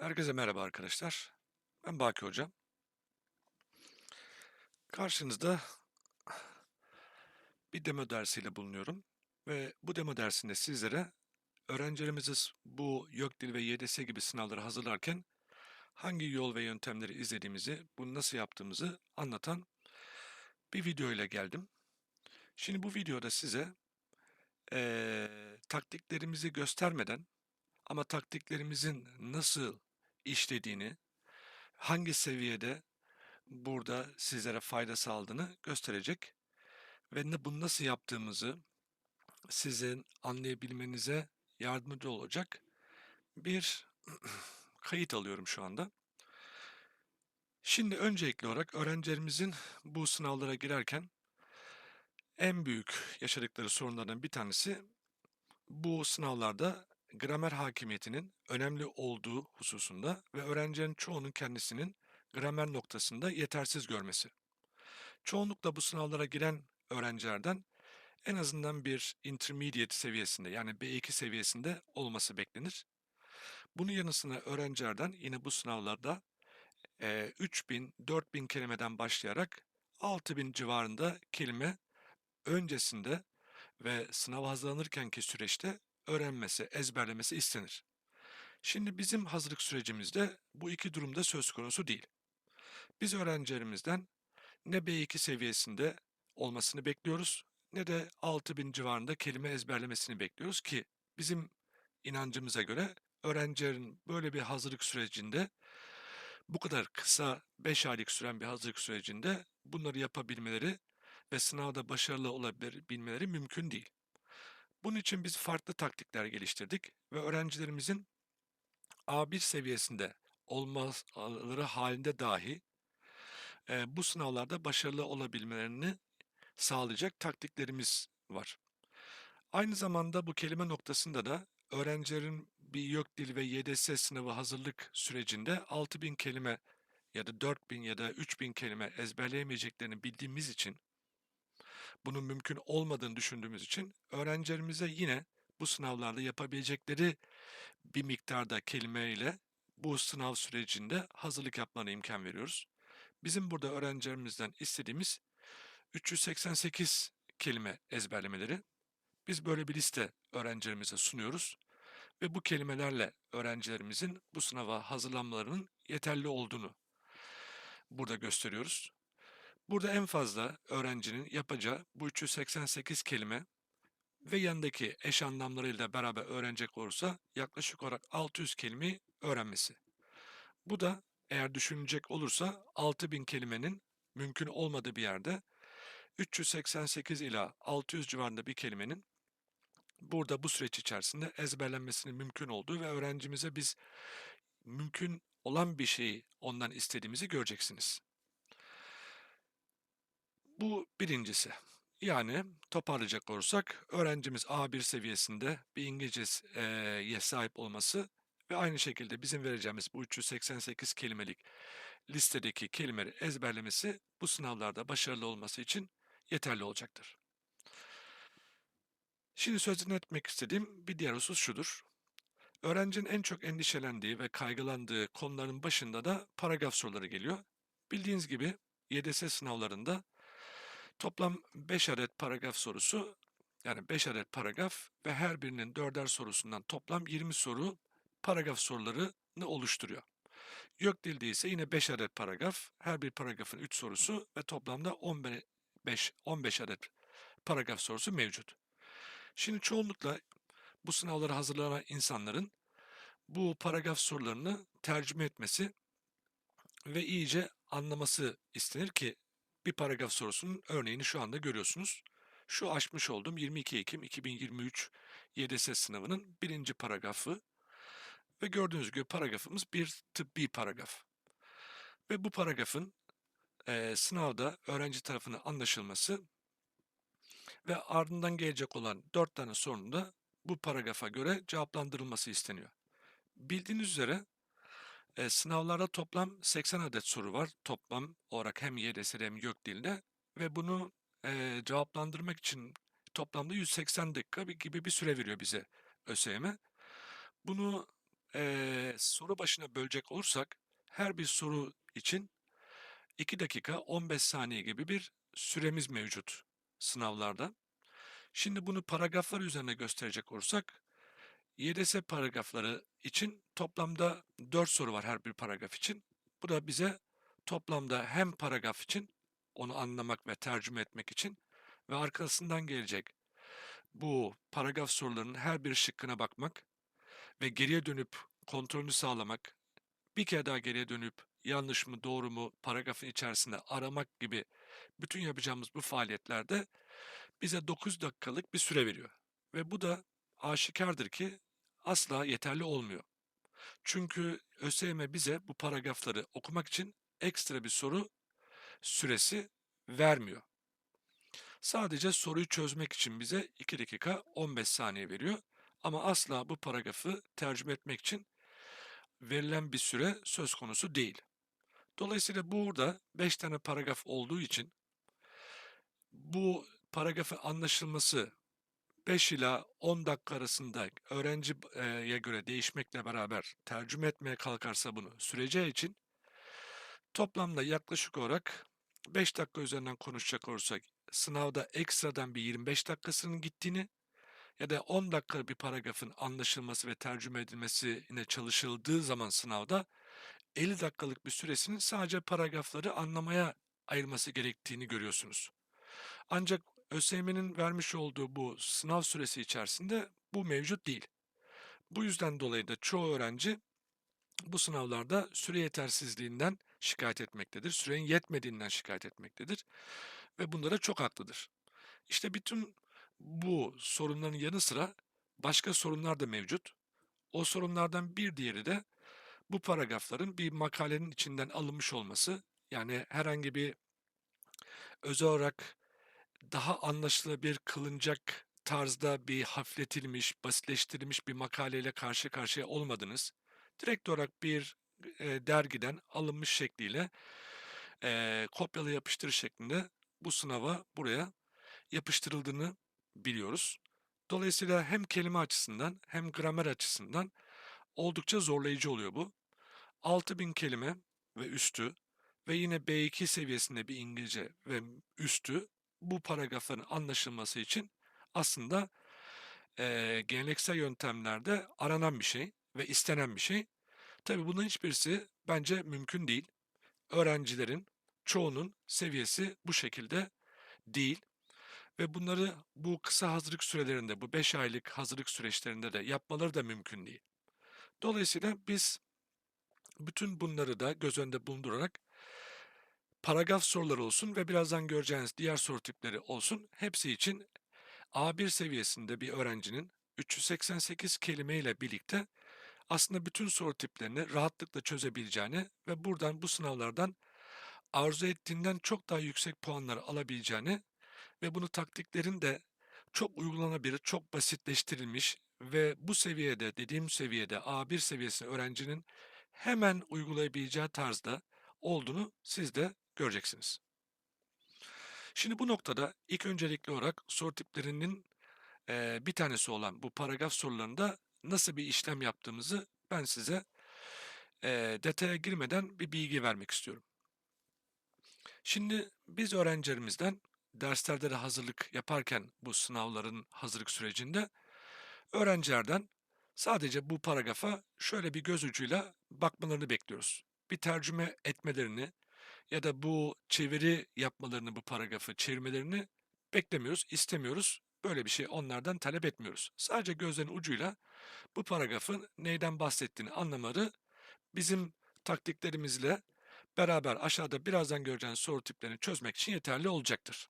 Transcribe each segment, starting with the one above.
Herkese merhaba arkadaşlar. Ben Baki Hocam. Karşınızda bir demo dersiyle bulunuyorum ve bu demo dersinde sizlere öğrencilerimiz bu YÖKDİL ve YDS gibi sınavları hazırlarken hangi yol ve yöntemleri izlediğimizi, bunu nasıl yaptığımızı anlatan bir video ile geldim. Şimdi bu videoda size eee, taktiklerimizi göstermeden ama taktiklerimizin nasıl işlediğini, hangi seviyede burada sizlere fayda sağladığını gösterecek ve bunu nasıl yaptığımızı sizin anlayabilmenize yardımcı olacak bir kayıt alıyorum şu anda. Şimdi öncelikli olarak öğrencilerimizin bu sınavlara girerken en büyük yaşadıkları sorunlardan bir tanesi bu sınavlarda gramer hakimiyetinin önemli olduğu hususunda ve öğrencilerin çoğunun kendisinin gramer noktasında yetersiz görmesi. Çoğunlukla bu sınavlara giren öğrencilerden en azından bir intermediate seviyesinde yani B2 seviyesinde olması beklenir. Bunun yanı sıra öğrencilerden yine bu sınavlarda eee 3000, 4000 kelimeden başlayarak 6000 civarında kelime öncesinde ve sınava hazırlanırkenki süreçte öğrenmesi, ezberlemesi istenir. Şimdi bizim hazırlık sürecimizde bu iki durumda söz konusu değil. Biz öğrencilerimizden ne B2 seviyesinde olmasını bekliyoruz ne de 6000 civarında kelime ezberlemesini bekliyoruz ki bizim inancımıza göre öğrencilerin böyle bir hazırlık sürecinde bu kadar kısa 5 aylık süren bir hazırlık sürecinde bunları yapabilmeleri ve sınavda başarılı olabilmeleri mümkün değil. Bunun için biz farklı taktikler geliştirdik ve öğrencilerimizin A1 seviyesinde olmaları halinde dahi eee, bu sınavlarda başarılı olabilmelerini sağlayacak taktiklerimiz var. Aynı zamanda bu kelime noktasında da öğrencilerin bir YÖKDİL ve YDS sınavı hazırlık sürecinde 6000 kelime ya da 4000 ya da 3000 kelime ezberleyemeyeceklerini bildiğimiz için bunun mümkün olmadığını düşündüğümüz için öğrencilerimize yine bu sınavlarda yapabilecekleri bir miktarda kelimeyle bu sınav sürecinde hazırlık yapmalarına imkan veriyoruz. Bizim burada öğrencilerimizden istediğimiz 388 kelime ezberlemeleri. Biz böyle bir liste öğrencilerimize sunuyoruz ve bu kelimelerle öğrencilerimizin bu sınava hazırlanmalarının yeterli olduğunu burada gösteriyoruz. Burada en fazla öğrencinin yapacağı bu 388 kelime ve yanındaki eş anlamlarıyla beraber öğrenecek olursa yaklaşık olarak 600 kelimeyi öğrenmesi. Bu da eğer düşünecek olursa 6000 kelimenin mümkün olmadığı bir yerde 388 ila 600 civarında bir kelimenin burada bu süreç içerisinde ezberlenmesinin mümkün olduğu ve öğrencimize biz mümkün olan bir şeyi ondan istediğimizi göreceksiniz. Bu birincisi. Yani toparlayacak olursak öğrencimiz A1 seviyesinde bir İngilizceye sahip olması ve aynı şekilde bizim vereceğimiz bu 388 kelimelik listedeki kelimeleri ezberlemesi bu sınavlarda başarılı olması için yeterli olacaktır. Şimdi sözünü etmek istediğim bir diğer husus şudur. Öğrencinin en çok endişelendiği ve kaygılandığı konuların başında da paragraf soruları geliyor. Bildiğiniz gibi YDS sınavlarında toplam 5 adet paragraf sorusu yani 5 adet paragraf ve her birinin 4'er sorusundan toplam 20 soru paragraf sorularını oluşturuyor. YÖKDİL'de ise yine 5 adet paragraf, her bir paragrafın 3 sorusu ve toplamda 15, 15 adet paragraf sorusu mevcut. Şimdi çoğunlukla bu sınavlara hazırlanan insanların bu paragraf sorularını tercüme etmesi ve iyice anlaması istenir ki bir paragraf sorusunun örneğini şu anda görüyorsunuz. Şu açmış olduğum 22 Ekim 2023 YDS sınavının birinci paragrafı ve gördüğünüz gibi paragrafımız bir tıbbi paragraf. Ve bu paragrafın eee, sınavda öğrenci tarafından anlaşılması ve ardından gelecek olan 4 tane sorunun da bu paragrafa göre cevaplandırılması isteniyor. Bildiğiniz üzere e, sınavlarda toplam 80 adet soru var. Toplam olarak hem YDS'de hem YÖKDİL'de ve bunu e, cevaplandırmak için toplamda 180 dakika gibi bir süre veriyor bize ÖSYM. Bunu eee, soru başına bölecek olursak her bir soru için 2 dakika 15 saniye gibi bir süremiz mevcut sınavlarda. Şimdi bunu paragraflar üzerine gösterecek olursak YDS paragrafları için toplamda 4 soru var her bir paragraf için. Bu da bize toplamda hem paragraf için onu anlamak ve tercüme etmek için ve arkasından gelecek bu paragraf sorularının her bir şıkkına bakmak ve geriye dönüp kontrolünü sağlamak, bir kere daha geriye dönüp yanlış mı doğru mu paragrafın içerisinde aramak gibi bütün yapacağımız bu faaliyetlerde bize 9 dakikalık bir süre veriyor. Ve bu da aşikardır ki asla yeterli olmuyor. Çünkü ÖSYM bize bu paragrafları okumak için ekstra bir soru süresi vermiyor. Sadece soruyu çözmek için bize 2 dakika 15 saniye veriyor. Ama asla bu paragrafı tercüme etmek için verilen bir süre söz konusu değil. Dolayısıyla burada 5 tane paragraf olduğu için bu paragrafın anlaşılması 5 ila 10 dakika arasında öğrenciye göre değişmekle beraber tercüme etmeye kalkarsa bunu süreceği için toplamda yaklaşık olarak 5 dakika üzerinden konuşacak olursak sınavda ekstradan bir 25 dakikasının gittiğini ya da 10 dakika bir paragrafın anlaşılması ve tercüme edilmesi yine çalışıldığı zaman sınavda 50 dakikalık bir süresinin sadece paragrafları anlamaya ayırması gerektiğini görüyorsunuz. Ancak ÖSYM'nin vermiş olduğu bu sınav süresi içerisinde bu mevcut değil. Bu yüzden dolayı da çoğu öğrenci bu sınavlarda süre yetersizliğinden şikayet etmektedir. Sürenin yetmediğinden şikayet etmektedir. Ve bunlara çok haklıdır. İşte bütün bu sorunların yanı sıra başka sorunlar da mevcut. O sorunlardan bir diğeri de bu paragrafların bir makalenin içinden alınmış olması. Yani herhangi bir özel olarak daha anlaşılabilir kılınacak tarzda bir hafifletilmiş, basitleştirilmiş bir makaleyle karşı karşıya olmadınız. Direkt olarak bir e, dergiden alınmış şekliyle e, kopyala yapıştır şeklinde bu sınava buraya yapıştırıldığını biliyoruz. Dolayısıyla hem kelime açısından hem gramer açısından oldukça zorlayıcı oluyor bu. 6000 kelime ve üstü ve yine B2 seviyesinde bir İngilizce ve üstü bu paragrafların anlaşılması için aslında e, geleneksel yöntemlerde aranan bir şey ve istenen bir şey. Tabi bunun hiçbirisi bence mümkün değil. Öğrencilerin çoğunun seviyesi bu şekilde değil. Ve bunları bu kısa hazırlık sürelerinde, bu 5 aylık hazırlık süreçlerinde de yapmaları da mümkün değil. Dolayısıyla biz bütün bunları da göz önünde bulundurarak paragraf soruları olsun ve birazdan göreceğiniz diğer soru tipleri olsun hepsi için A1 seviyesinde bir öğrencinin 388 kelime ile birlikte aslında bütün soru tiplerini rahatlıkla çözebileceğini ve buradan bu sınavlardan arzu ettiğinden çok daha yüksek puanlar alabileceğini ve bunu taktiklerin de çok uygulanabilir, çok basitleştirilmiş ve bu seviyede, dediğim seviyede A1 seviyesi öğrencinin hemen uygulayabileceği tarzda olduğunu siz de göreceksiniz. Şimdi bu noktada ilk öncelikli olarak soru tiplerinin e, bir tanesi olan bu paragraf sorularında nasıl bir işlem yaptığımızı ben size e, detaya girmeden bir bilgi vermek istiyorum. Şimdi biz öğrencilerimizden derslerde de hazırlık yaparken bu sınavların hazırlık sürecinde öğrencilerden sadece bu paragrafa şöyle bir göz ucuyla bakmalarını bekliyoruz. Bir tercüme etmelerini ya da bu çeviri yapmalarını bu paragrafı çevirmelerini beklemiyoruz, istemiyoruz. Böyle bir şey onlardan talep etmiyoruz. Sadece gözlerin ucuyla bu paragrafın neyden bahsettiğini anlamaları bizim taktiklerimizle beraber aşağıda birazdan göreceğiniz soru tiplerini çözmek için yeterli olacaktır.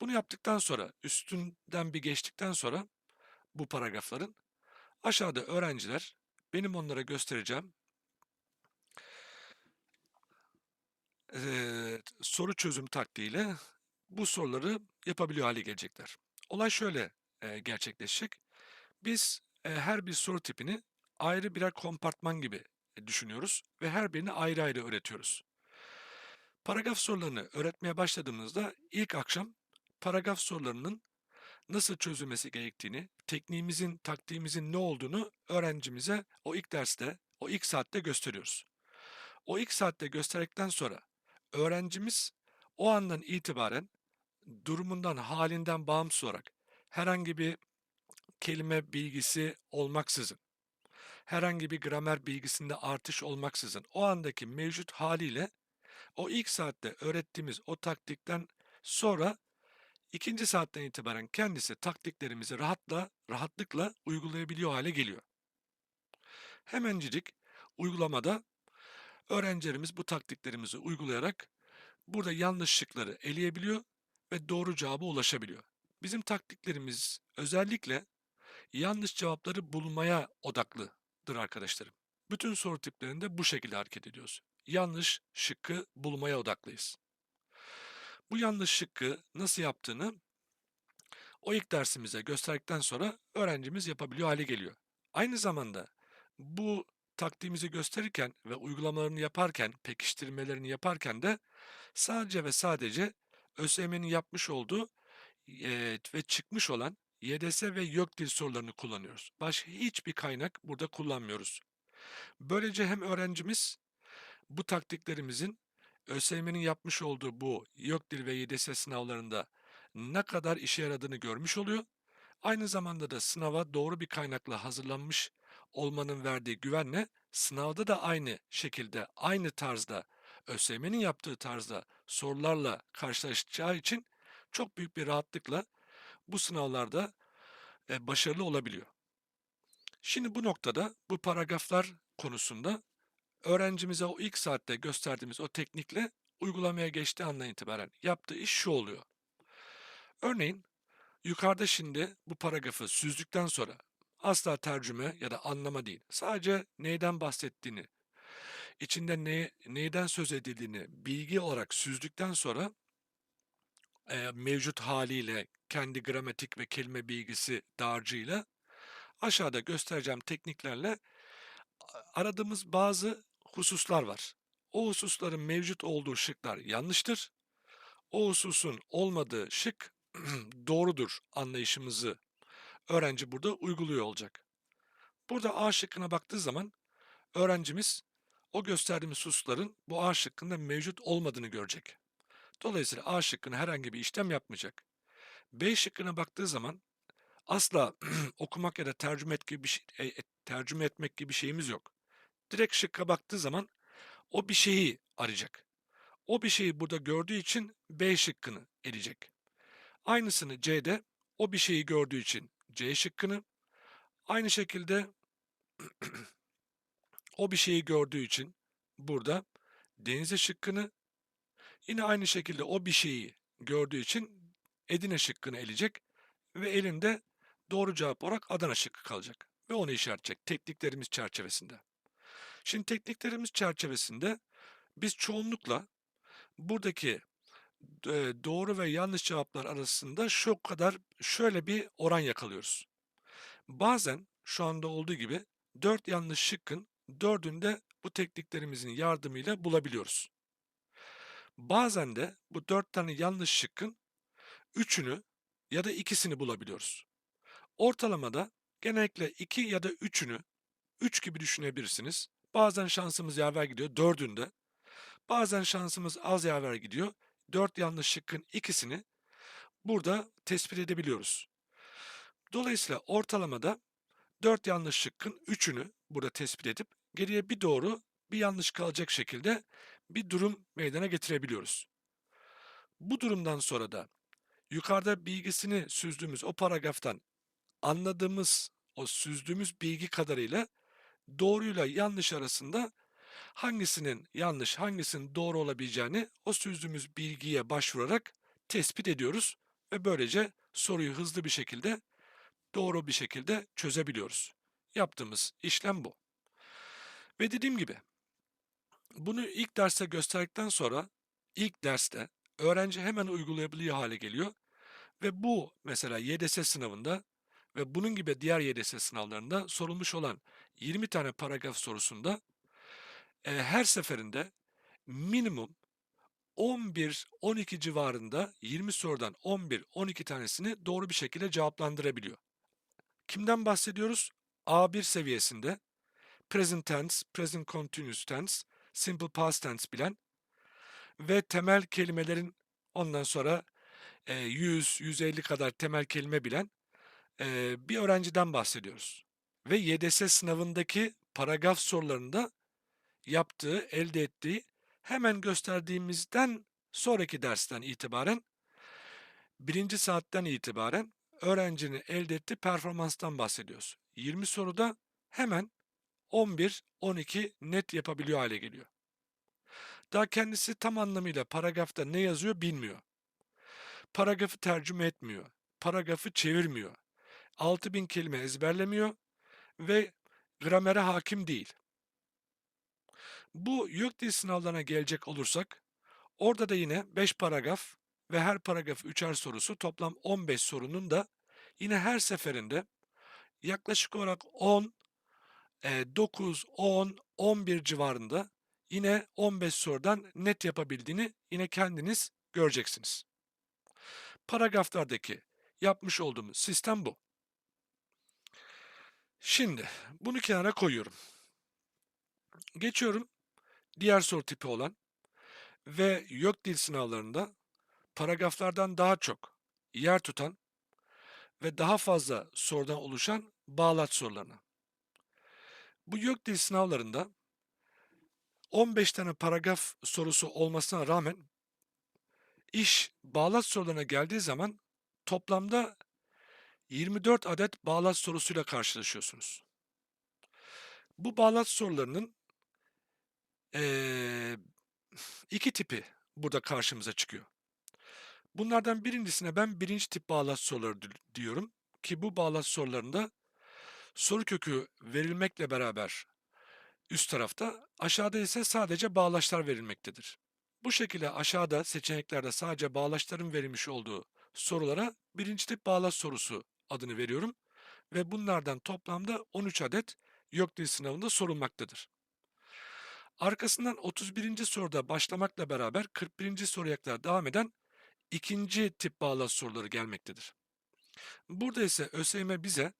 Bunu yaptıktan sonra, üstünden bir geçtikten sonra bu paragrafların aşağıda öğrenciler benim onlara göstereceğim eee, soru çözüm taktiğiyle bu soruları yapabiliyor hale gelecekler. Olay şöyle eee, gerçekleşecek. Biz eee, her bir soru tipini ayrı birer kompartman gibi düşünüyoruz ve her birini ayrı ayrı öğretiyoruz. Paragraf sorularını öğretmeye başladığımızda ilk akşam paragraf sorularının nasıl çözülmesi gerektiğini, tekniğimizin, taktiğimizin ne olduğunu öğrencimize o ilk derste, o ilk saatte gösteriyoruz. O ilk saatte gösterdikten sonra öğrencimiz o andan itibaren durumundan, halinden bağımsız olarak herhangi bir kelime bilgisi olmaksızın, herhangi bir gramer bilgisinde artış olmaksızın o andaki mevcut haliyle o ilk saatte öğrettiğimiz o taktikten sonra ikinci saatten itibaren kendisi taktiklerimizi rahatla, rahatlıkla uygulayabiliyor hale geliyor. Hemencik uygulamada öğrencilerimiz bu taktiklerimizi uygulayarak burada yanlışlıkları eleyebiliyor ve doğru cevaba ulaşabiliyor. Bizim taktiklerimiz özellikle yanlış cevapları bulmaya odaklıdır arkadaşlarım. Bütün soru tiplerinde bu şekilde hareket ediyoruz. Yanlış şıkkı bulmaya odaklıyız. Bu yanlış şıkkı nasıl yaptığını o ilk dersimize gösterdikten sonra öğrencimiz yapabiliyor hale geliyor. Aynı zamanda bu taktiğimizi gösterirken ve uygulamalarını yaparken, pekiştirmelerini yaparken de sadece ve sadece ÖSYM'nin yapmış olduğu eee, ve çıkmış olan YDS ve YÖK dil sorularını kullanıyoruz. Başka hiçbir kaynak burada kullanmıyoruz. Böylece hem öğrencimiz bu taktiklerimizin ÖSYM'nin yapmış olduğu bu YÖK dil ve YDS sınavlarında ne kadar işe yaradığını görmüş oluyor. Aynı zamanda da sınava doğru bir kaynakla hazırlanmış olmanın verdiği güvenle sınavda da aynı şekilde, aynı tarzda, ÖSYM'nin yaptığı tarzda sorularla karşılaşacağı için çok büyük bir rahatlıkla bu sınavlarda e, başarılı olabiliyor. Şimdi bu noktada bu paragraflar konusunda öğrencimize o ilk saatte gösterdiğimiz o teknikle uygulamaya geçtiği andan itibaren yaptığı iş şu oluyor. Örneğin yukarıda şimdi bu paragrafı süzdükten sonra asla tercüme ya da anlama değil. Sadece neyden bahsettiğini, içinde ne, neyden söz edildiğini bilgi olarak süzdükten sonra e, mevcut haliyle kendi gramatik ve kelime bilgisi dağarcığıyla aşağıda göstereceğim tekniklerle aradığımız bazı hususlar var. O hususların mevcut olduğu şıklar yanlıştır. O hususun olmadığı şık doğrudur anlayışımızı öğrenci burada uyguluyor olacak. Burada A şıkkına baktığı zaman öğrencimiz o gösterdiğimiz hususların bu A şıkkında mevcut olmadığını görecek. Dolayısıyla A şıkkına herhangi bir işlem yapmayacak. B şıkkına baktığı zaman asla okumak ya da tercüme, et gibi bir şey, e, e, tercüme etmek gibi bir şeyimiz yok. Direkt şıkka baktığı zaman o bir şeyi arayacak. O bir şeyi burada gördüğü için B şıkkını eleyecek. Aynısını C'de o bir şeyi gördüğü için C şıkkını, aynı şekilde o bir şeyi gördüğü için burada Denizli şıkkını, yine aynı şekilde o bir şeyi gördüğü için Edirne şıkkını eleyecek ve elinde doğru cevap olarak Adana şıkkı kalacak ve onu işaretleyecek tekniklerimiz çerçevesinde. Şimdi tekniklerimiz çerçevesinde biz çoğunlukla buradaki doğru ve yanlış cevaplar arasında şu kadar şöyle bir oran yakalıyoruz. Bazen şu anda olduğu gibi 4 yanlış şıkkın 4'ünde bu tekniklerimizin yardımıyla bulabiliyoruz. Bazen de bu 4 tane yanlış şıkkın 3'ünü ya da ikisini bulabiliyoruz. Ortalamada genellikle 2 ya da 3'ünü 3 gibi düşünebilirsiniz. Bazen şansımız yaver gidiyor 4'ünde. Bazen şansımız az yaver gidiyor. 4 yanlış şıkkın ikisini burada tespit edebiliyoruz. Dolayısıyla ortalamada 4 yanlış şıkkın 3'ünü burada tespit edip geriye bir doğru bir yanlış kalacak şekilde bir durum meydana getirebiliyoruz. Bu durumdan sonra da yukarıda bilgisini süzdüğümüz o paragraftan anladığımız o süzdüğümüz bilgi kadarıyla doğruyla yanlış arasında hangisinin yanlış, hangisinin doğru olabileceğini o süzdüğümüz bilgiye başvurarak tespit ediyoruz ve böylece soruyu hızlı bir şekilde, doğru bir şekilde çözebiliyoruz. Yaptığımız işlem bu. Ve dediğim gibi bunu ilk derste gösterdikten sonra ilk derste öğrenci hemen uygulayabiliyor hale geliyor ve bu mesela YDS sınavında ve bunun gibi diğer YDS sınavlarında sorulmuş olan 20 tane paragraf sorusunda e, her seferinde minimum 11-12 civarında 20 sorudan 11-12 tanesini doğru bir şekilde cevaplandırabiliyor. Kimden bahsediyoruz? A1 seviyesinde present tense, present continuous tense, simple past tense bilen ve temel kelimelerin ondan sonra e, 100-150 kadar temel kelime bilen bir öğrenciden bahsediyoruz. Ve YDS sınavındaki paragraf sorularında yaptığı, elde ettiği hemen gösterdiğimizden sonraki dersten itibaren birinci saatten itibaren öğrencinin elde ettiği performanstan bahsediyoruz. 20 soruda hemen 11-12 net yapabiliyor hale geliyor. Daha kendisi tam anlamıyla paragrafta ne yazıyor bilmiyor. Paragrafı tercüme etmiyor. Paragrafı çevirmiyor. 6000 kelime ezberlemiyor ve gramere hakim değil. Bu YÖK dil sınavlarına gelecek olursak, orada da yine 5 paragraf ve her paragrafı 3'er sorusu toplam 15 sorunun da yine her seferinde yaklaşık olarak 10, e, 9, 10, 11 civarında yine 15 sorudan net yapabildiğini yine kendiniz göreceksiniz. Paragraflardaki yapmış olduğumuz sistem bu. Şimdi bunu kenara koyuyorum. Geçiyorum diğer soru tipi olan ve YÖK dil sınavlarında paragraflardan daha çok yer tutan ve daha fazla sorudan oluşan bağlaç sorularına. Bu YÖK dil sınavlarında 15 tane paragraf sorusu olmasına rağmen iş bağlaç sorularına geldiği zaman toplamda 24 adet bağlaç sorusuyla karşılaşıyorsunuz. Bu bağlaç sorularının eee, iki tipi burada karşımıza çıkıyor. Bunlardan birincisine ben birinci tip bağlaç soruları di- diyorum ki bu bağlaç sorularında soru kökü verilmekle beraber üst tarafta, aşağıda ise sadece bağlaçlar verilmektedir. Bu şekilde aşağıda seçeneklerde sadece bağlaçların verilmiş olduğu sorulara birinci tip bağlaç sorusu adını veriyorum ve bunlardan toplamda 13 adet YÖK dil sınavında sorulmaktadır. Arkasından 31. soruda başlamakla beraber 41. soruya kadar devam eden ikinci tip bağlaç soruları gelmektedir. Burada ise ÖSYM bize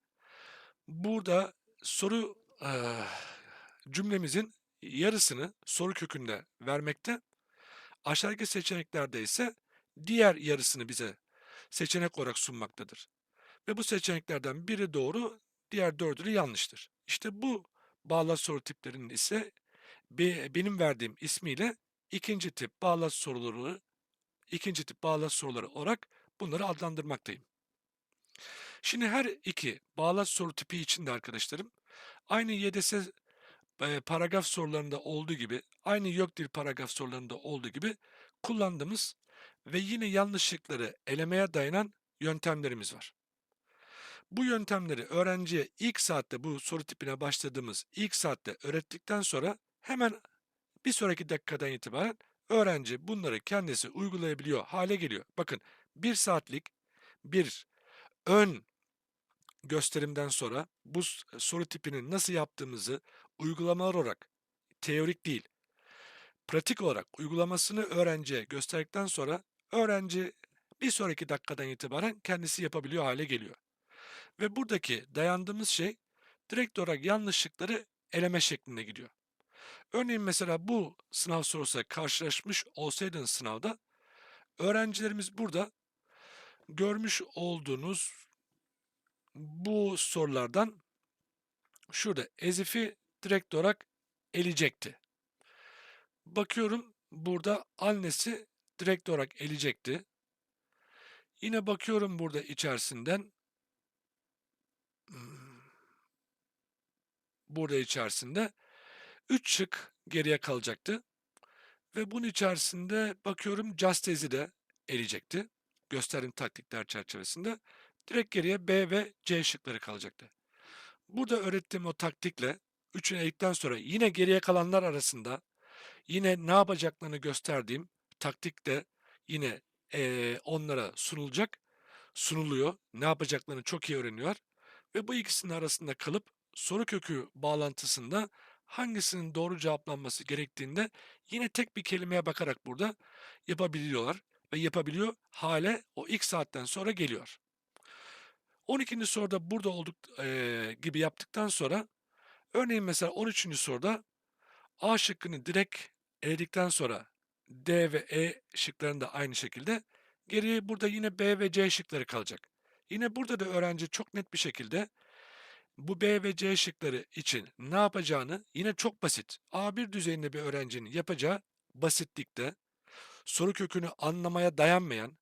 burada soru eee, cümlemizin yarısını soru kökünde vermekte. Aşağıdaki seçeneklerde ise diğer yarısını bize seçenek olarak sunmaktadır. Ve bu seçeneklerden biri doğru, diğer dördü yanlıştır. İşte bu bağlaç soru tiplerinin ise be- benim verdiğim ismiyle ikinci tip bağlaç soruları, ikinci tip bağlaç soruları olarak bunları adlandırmaktayım. Şimdi her iki bağlaç soru tipi için de arkadaşlarım aynı YDS e, paragraf sorularında olduğu gibi, aynı YÖK dil paragraf sorularında olduğu gibi kullandığımız ve yine yanlışlıkları elemeye dayanan yöntemlerimiz var. Bu yöntemleri öğrenciye ilk saatte bu soru tipine başladığımız ilk saatte öğrettikten sonra hemen bir sonraki dakikadan itibaren öğrenci bunları kendisi uygulayabiliyor hale geliyor. Bakın bir saatlik bir ön gösterimden sonra bu s- soru tipinin nasıl yaptığımızı uygulamalar olarak teorik değil, pratik olarak uygulamasını öğrenciye gösterdikten sonra öğrenci bir sonraki dakikadan itibaren kendisi yapabiliyor hale geliyor. Ve buradaki dayandığımız şey direkt olarak yanlışlıkları eleme şeklinde gidiyor. Örneğin mesela bu sınav sorusuyla karşılaşmış olsaydınız sınavda öğrencilerimiz burada görmüş olduğunuz bu sorulardan şurada ezifi direkt olarak eleyecekti. Bakıyorum burada annesi direkt olarak eleyecekti. Yine bakıyorum burada içerisinden hmm, burada içerisinde 3 şık geriye kalacaktı. Ve bunun içerisinde bakıyorum Justez'i de eleyecekti. Gösterdiğim taktikler çerçevesinde. Direkt geriye B ve C şıkları kalacaktı. Burada öğrettiğim o taktikle üçünü eledikten sonra yine geriye kalanlar arasında yine ne yapacaklarını gösterdiğim taktik de yine eee, onlara sunulacak, sunuluyor. Ne yapacaklarını çok iyi öğreniyor ve bu ikisinin arasında kalıp soru kökü bağlantısında hangisinin doğru cevaplanması gerektiğinde yine tek bir kelimeye bakarak burada yapabiliyorlar ve yapabiliyor hale o ilk saatten sonra geliyor. 12. soruda burada olduk eee, gibi yaptıktan sonra örneğin mesela 13. soruda A şıkkını direkt eledikten sonra D ve E şıklarını da aynı şekilde geriye burada yine B ve C şıkları kalacak. Yine burada da öğrenci çok net bir şekilde bu B ve C şıkları için ne yapacağını yine çok basit. A1 düzeyinde bir öğrencinin yapacağı basitlikte soru kökünü anlamaya dayanmayan,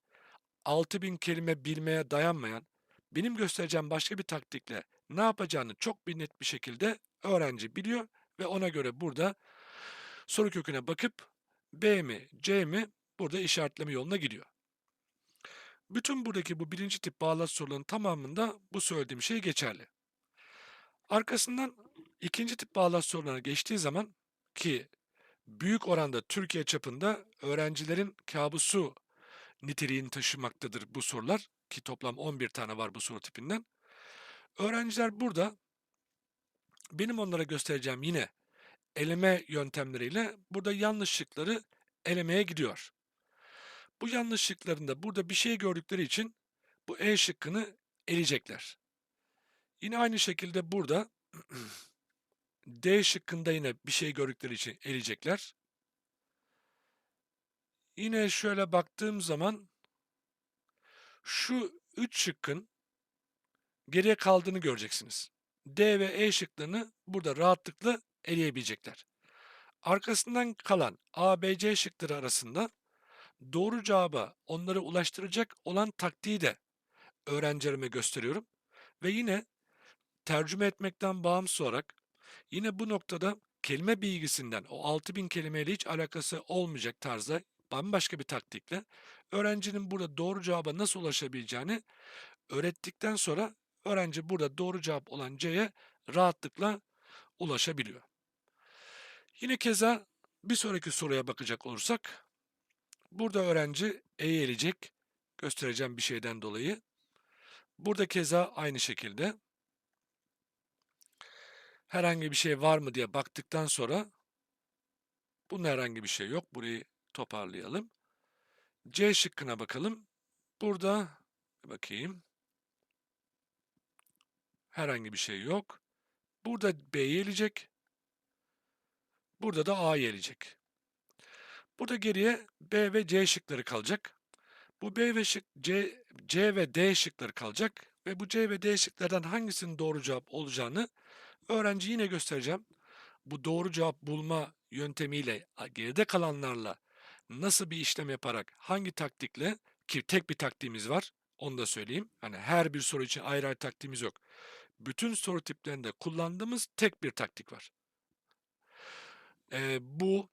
6000 kelime bilmeye dayanmayan, benim göstereceğim başka bir taktikle ne yapacağını çok bir net bir şekilde öğrenci biliyor ve ona göre burada soru köküne bakıp B mi C mi burada işaretleme yoluna gidiyor. Bütün buradaki bu birinci tip bağlaç sorularının tamamında bu söylediğim şey geçerli. Arkasından ikinci tip bağlaç sorularına geçtiği zaman ki büyük oranda Türkiye çapında öğrencilerin kabusu niteliğini taşımaktadır bu sorular ki toplam 11 tane var bu soru tipinden. Öğrenciler burada benim onlara göstereceğim yine eleme yöntemleriyle burada yanlışlıkları elemeye gidiyor. Bu yanlışlıklarında burada bir şey gördükleri için bu E şıkkını eleyecekler. Yine aynı şekilde burada D şıkkında yine bir şey gördükleri için eleyecekler. Yine şöyle baktığım zaman şu üç şıkkın geriye kaldığını göreceksiniz. D ve E şıklarını burada rahatlıkla eleyebilecekler. Arkasından kalan A, B, C şıkları arasında doğru cevaba onları ulaştıracak olan taktiği de öğrencilerime gösteriyorum. Ve yine tercüme etmekten bağımsız olarak yine bu noktada kelime bilgisinden o 6000 kelimeyle hiç alakası olmayacak tarzda bambaşka bir taktikle öğrencinin burada doğru cevaba nasıl ulaşabileceğini öğrettikten sonra öğrenci burada doğru cevap olan C'ye rahatlıkla ulaşabiliyor. Yine keza bir sonraki soruya bakacak olursak burada öğrenci E'yi eleyecek göstereceğim bir şeyden dolayı. Burada keza aynı şekilde herhangi bir şey var mı diye baktıktan sonra bunun herhangi bir şey yok. Burayı toparlayalım. C şıkkına bakalım. Burada bakayım. Herhangi bir şey yok. Burada B'yi eleyecek. Burada da A'yı eleyecek. Burada geriye B ve C şıkları kalacak. Bu B ve şık, C, C ve D şıkları kalacak ve bu C ve D şıklardan hangisinin doğru cevap olacağını öğrenci yine göstereceğim. Bu doğru cevap bulma yöntemiyle geride kalanlarla nasıl bir işlem yaparak hangi taktikle ki tek bir taktiğimiz var onu da söyleyeyim. Hani her bir soru için ayrı ayrı taktiğimiz yok. Bütün soru tiplerinde kullandığımız tek bir taktik var. Ee, bu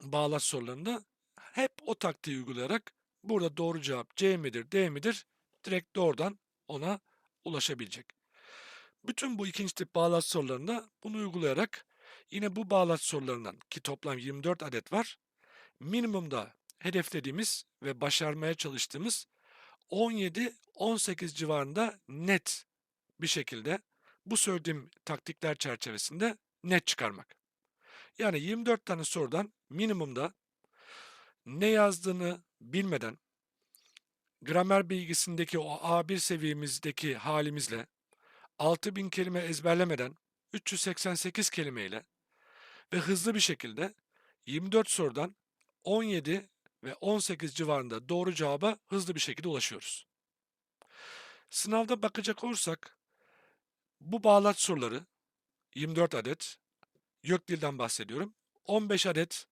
bağlaç sorularında hep o taktiği uygulayarak burada doğru cevap C midir D midir direkt doğrudan ona ulaşabilecek. Bütün bu ikinci tip bağlaç sorularında bunu uygulayarak yine bu bağlaç sorularından ki toplam 24 adet var. Minimumda hedeflediğimiz ve başarmaya çalıştığımız 17-18 civarında net bir şekilde bu söylediğim taktikler çerçevesinde net çıkarmak. Yani 24 tane sorudan minimumda ne yazdığını bilmeden gramer bilgisindeki o A1 seviyemizdeki halimizle 6000 kelime ezberlemeden 388 kelimeyle ve hızlı bir şekilde 24 sorudan 17 ve 18 civarında doğru cevaba hızlı bir şekilde ulaşıyoruz. Sınavda bakacak olursak bu bağlaç soruları 24 adet YÖKDİL'den bahsediyorum. 15 adet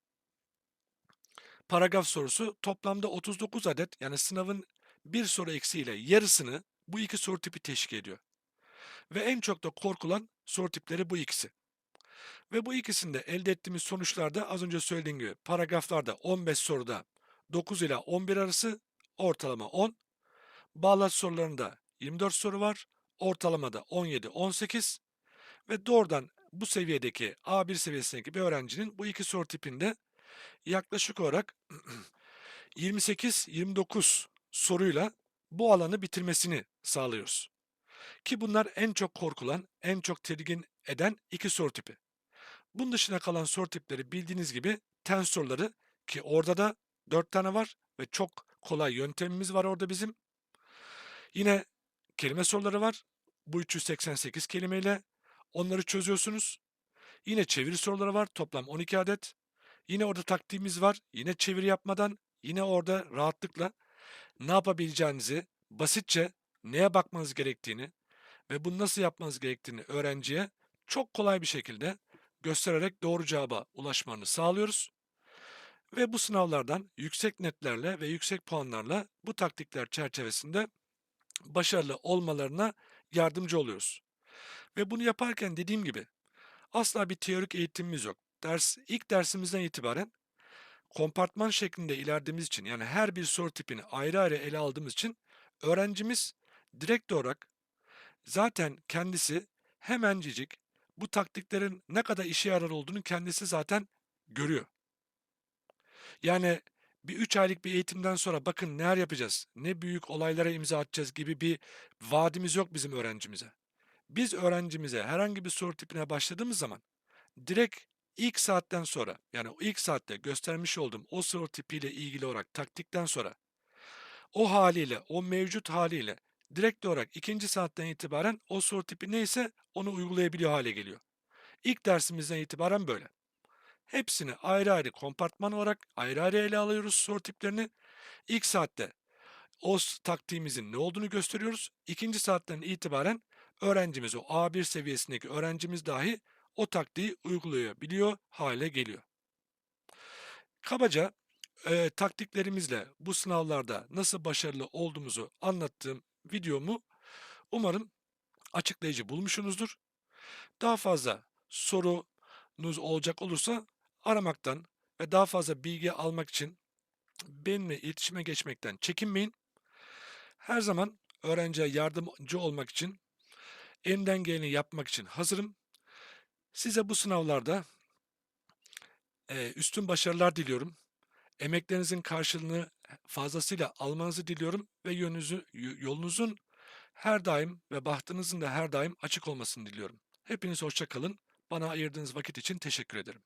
paragraf sorusu toplamda 39 adet yani sınavın bir soru eksiğiyle yarısını bu iki soru tipi teşkil ediyor. Ve en çok da korkulan soru tipleri bu ikisi. Ve bu ikisinde elde ettiğimiz sonuçlarda az önce söylediğim gibi paragraflarda 15 soruda 9 ile 11 arası ortalama 10. Bağlaç sorularında 24 soru var. Ortalamada 17-18 ve doğrudan bu seviyedeki A1 seviyesindeki bir öğrencinin bu iki soru tipinde yaklaşık olarak 28-29 soruyla bu alanı bitirmesini sağlıyoruz. Ki bunlar en çok korkulan, en çok tedirgin eden iki soru tipi. Bunun dışında kalan soru tipleri bildiğiniz gibi ten soruları ki orada da 4 tane var ve çok kolay yöntemimiz var orada bizim. Yine kelime soruları var. Bu 388 kelimeyle onları çözüyorsunuz. Yine çeviri soruları var. Toplam 12 adet. Yine orada taktiğimiz var. Yine çeviri yapmadan yine orada rahatlıkla ne yapabileceğinizi basitçe neye bakmanız gerektiğini ve bunu nasıl yapmanız gerektiğini öğrenciye çok kolay bir şekilde göstererek doğru cevaba ulaşmanı sağlıyoruz. Ve bu sınavlardan yüksek netlerle ve yüksek puanlarla bu taktikler çerçevesinde başarılı olmalarına yardımcı oluyoruz. Ve bunu yaparken dediğim gibi asla bir teorik eğitimimiz yok. Ders ilk dersimizden itibaren kompartman şeklinde ilerlediğimiz için yani her bir soru tipini ayrı ayrı ele aldığımız için öğrencimiz direkt olarak zaten kendisi hemencecik bu taktiklerin ne kadar işe yarar olduğunu kendisi zaten görüyor. Yani bir 3 aylık bir eğitimden sonra bakın neler yapacağız, ne büyük olaylara imza atacağız gibi bir vaadimiz yok bizim öğrencimize. Biz öğrencimize herhangi bir soru tipine başladığımız zaman direkt ilk saatten sonra yani ilk saatte göstermiş olduğum o soru tipiyle ilgili olarak taktikten sonra o haliyle, o mevcut haliyle direkt olarak ikinci saatten itibaren o soru tipi neyse onu uygulayabiliyor hale geliyor. İlk dersimizden itibaren böyle. Hepsini ayrı ayrı kompartman olarak ayrı ayrı ele alıyoruz soru tiplerini. İlk saatte o taktiğimizin ne olduğunu gösteriyoruz. İkinci saatten itibaren öğrencimiz o A1 seviyesindeki öğrencimiz dahi o taktiği uygulayabiliyor hale geliyor. Kabaca e, taktiklerimizle bu sınavlarda nasıl başarılı olduğumuzu anlattığım videomu umarım açıklayıcı bulmuşsunuzdur. Daha fazla sorunuz olacak olursa aramaktan ve daha fazla bilgi almak için benimle iletişime geçmekten çekinmeyin. Her zaman öğrenciye yardımcı olmak için elimden geleni yapmak için hazırım. Size bu sınavlarda üstün başarılar diliyorum. Emeklerinizin karşılığını fazlasıyla almanızı diliyorum ve yönünüzü, yolunuzun her daim ve bahtınızın da her daim açık olmasını diliyorum. Hepiniz hoşça kalın. Bana ayırdığınız vakit için teşekkür ederim.